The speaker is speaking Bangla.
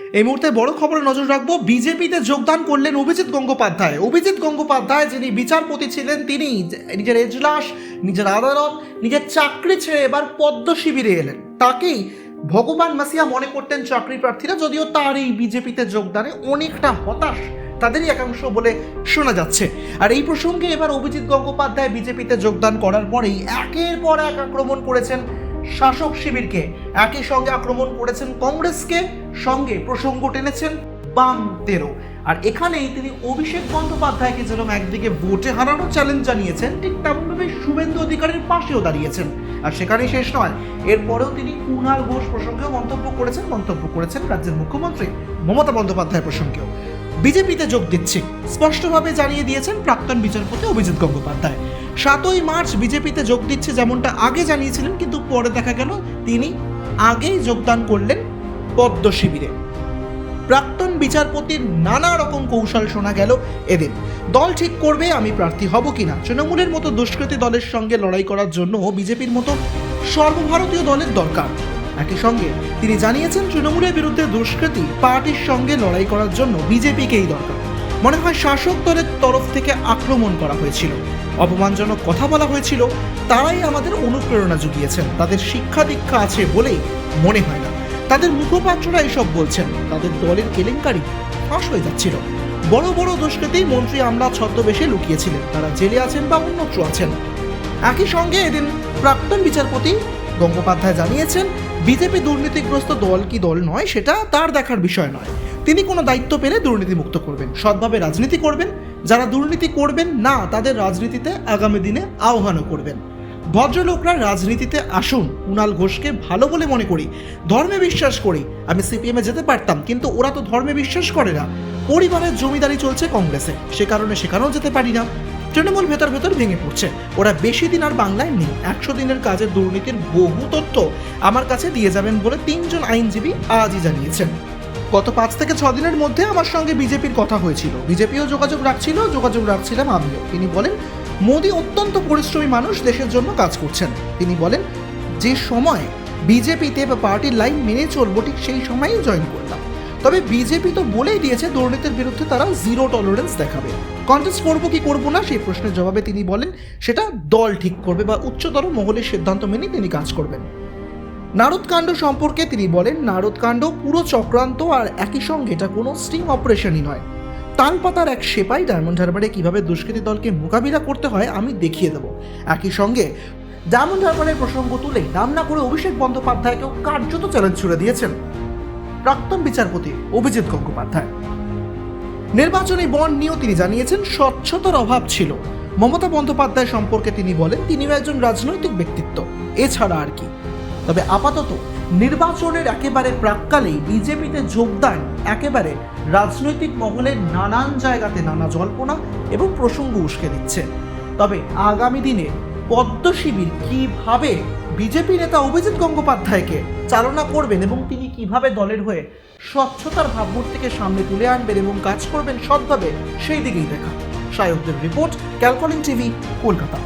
এই মুহূর্তে বড় খবরে নজর রাখব, বিজেপিতে যোগদান করলেন অভিজিৎ গঙ্গোপাধ্যায়। অভিজিৎ গঙ্গোপাধ্যায় যিনি বিচারপতি ছিলেন, তিনি নিজের এজলাস, নিজের আদালত, নিজের চাকরি ছেড়ে এবার পদ্ম শিবিরে এলেন। তাকেই ভগবান মাসিয়া মনে করতেন চাকরি প্রার্থীরা, যদিও তার এই বিজেপিতে যোগদানে অনেকটা হতাশ তাদেরই একাংশ বলে শোনা যাচ্ছে। আর এই প্রসঙ্গে এবার অভিজিৎ গঙ্গোপাধ্যায় বিজেপিতে যোগদান করার পরেই একের পর এক আক্রমণ করেছেন শাসক শিবিরকে একই সঙ্গে আক্রমণ করেছেন কংগ্রেসকে, সঙ্গে প্রসঙ্গ টেনেছেন বামদেরও। আর এখানেই তিনি অভিষেক বন্দ্যোপাধ্যায়কে যেরকম একদিকে ভোটে হারানোর চ্যালেঞ্জ জানিয়েছেন, ঠিক তেমনভাবে শুভেন্দু অধিকারীর পাশেও দাঁড়িয়েছেন। আর সেখানেই শেষ নয়, এরপরেও তিনি কুণাল ঘোষ প্রসঙ্গেও মন্তব্য করেছেন মন্তব্য করেছেন রাজ্যের মুখ্যমন্ত্রী মমতা বন্দ্যোপাধ্যায় প্রসঙ্গেও। বিজেপিতে যোগ দিচ্ছি, স্পষ্টভাবে জানিয়ে দিয়েছেন প্রাক্তন বিচারপতি অভিজিৎ গঙ্গোপাধ্যায়। সাতই মার্চ বিজেপিতে যোগ দিচ্ছে যেমনটা আগে জানিয়েছিলেন, কিন্তু পরে দেখা গেল তিনি আগেই যোগদান করলেন পদ্ম শিবিরে। প্রাক্তন বিচারপতির নানা রকম কৌশল শোনা গেল এদিন দল ঠিক করবে, আমি প্রার্থী হব কিনা? তৃণমূলের মতো দুষ্কৃতী দলের সঙ্গে লড়াই করার জন্য বিজেপির মতো সর্বভারতীয় দলের দরকার। একই সঙ্গে তিনি জানিয়েছেন তৃণমূলের বিরুদ্ধে দুষ্কৃতী, পার্টির সঙ্গে লড়াই করার জন্য বিজেপিকেই দরকার। মনে হয় শাসক দলের তরফ থেকে আক্রমণ করা হয়েছিল। অপমানজনক কথা বলা হয়েছিল, তারাই আমাদের অনুপ্রেরণা জুগিয়েছেন। তাদের শিক্ষা দীক্ষা আছে বলেই মনে হয় না। তাদের মুখপাত্ররা এসব বলছেন। তাদের দলের কেলেঙ্কারি ফাঁস হয়ে যাচ্ছিল। বড় বড় দুষ্কৃতী মন্ত্রী আমলা ছদ্মবেশে লুকিয়েছিলেন। তারা জেলে আছেন বা অন্যত্র আছেন। একই সঙ্গে এদিন প্রাক্তন বিচারপতি গঙ্গোপাধ্যায় জানিয়েছেন বিজেপি দুর্নীতিগ্রস্ত দল কি দল নয়, সেটা তার দেখার বিষয় নয়। তিনি কোনো দায়িত্ব পেলে দুর্নীতিমুক্ত করবেন, সৎভাবে রাজনীতি করবেন, যারা দুর্নীতি করবেন না, তাদের রাজনীতিতে আগামী দিনে আহ্বানও করবেন। ভদ্রলোকরা রাজনীতিতে আসুন, কুণাল ঘোষকে ভালো বলে মনে করি, ধর্মে বিশ্বাস করি। আমি সিপিএমে যেতে পারতাম, কিন্তু ওরা তো ধর্মে বিশ্বাস করে না। পরিবারের জমিদারি চলছে কংগ্রেসে, সে কারণে সেখানেও যেতে পারি না। তৃণমূল ভেতর ভেতর ভেঙে পড়ছে। ওরা বেশি দিন আর বাংলায় নেই। একশো দিনের কাজের দুর্নীতির বহু তথ্য আমার কাছে দিয়ে যাবেন বলে তিনজন আইনজীবী আজই জানিয়েছেন। গত পাঁচ থেকে ছ দিনের মধ্যে আমার সঙ্গে বিজেপির কথা হয়েছিল। বিজেপিও যোগাযোগ রাখছিল, যোগাযোগ রাখছিলাম আমিও। তিনি বলেন, মোদী অত্যন্ত পরিশ্রমী মানুষ, দেশের জন্য কাজ করছেন। তিনি বলেন, যে সময় বিজেপিতে বা পার্টির লাইন মেনে চলবো, ঠিক সেই সময়ই জয়েন করলাম। তবে বিজেপি তো বলেই দিয়েছে, দুর্নীতির বিরুদ্ধে তারা জিরো টলারেন্স দেখাবে। কন্টেস্ট করব কি করব না, সেই প্রশ্নের জবাবে তিনি বলেন, সেটা দল ঠিক করবে বা উচ্চতর মহলের সিদ্ধান্ত মেনে তিনি কাজ করবেন। নারদকাণ্ড সম্পর্কে তিনি বলেন নারদকাণ্ড পুরো চক্রান্ত আর একই সঙ্গে এটা কোনো স্টিং অপারেশনই নয়। তালপাতার এক সেপাই ডায়মন্ড হারবারে কীভাবে দুষ্কৃতী দলকে মোকাবিলা করতে হয় আমি দেখিয়ে দেবো। একই সঙ্গে ডায়মন্ড হারবারের প্রসঙ্গ তুলে নাম না করে অভিষেক বন্দ্যোপাধ্যায়কেও কার্যত চ্যালেঞ্জ ছুড়ে দিয়েছেন। প্রাক্তন বিচারপতি অভিজিৎ গঙ্গোপাধ্যায়। নির্বাচনী বন্ড নিয়েও তিনি জানিয়েছেন, স্বচ্ছতার অভাব ছিল। মমতা বন্দ্যোপাধ্যায় সম্পর্কে তিনি বলেন, তিনিও একজন রাজনৈতিক ব্যক্তিত্ব। এছাড়া আর কি। তবে আপাতত নির্বাচনের একেবারে প্রাককালেই বিজেপিতে যোগদান একেবারে রাজনৈতিক মহলের নানান জায়গাতে নানা জল্পনা এবং প্রসঙ্গ উস্কে দিচ্ছে। তবে আগামী দিনে পদ্ম শিবির কীভাবে বিজেপি নেতা অভিজিৎ গঙ্গোপাধ্যায়কে চালনা করবেন এবং তিনি কীভাবে দলের হয়ে স্বচ্ছতার ভাবমূর্তিকে সামনে তুলে আনবেন এবং কাজ করবেন সৎভাবে, সেই দিকেই দেখা। সায়কদের রিপোর্ট ক্যালকলিন টিভি, কলকাতা।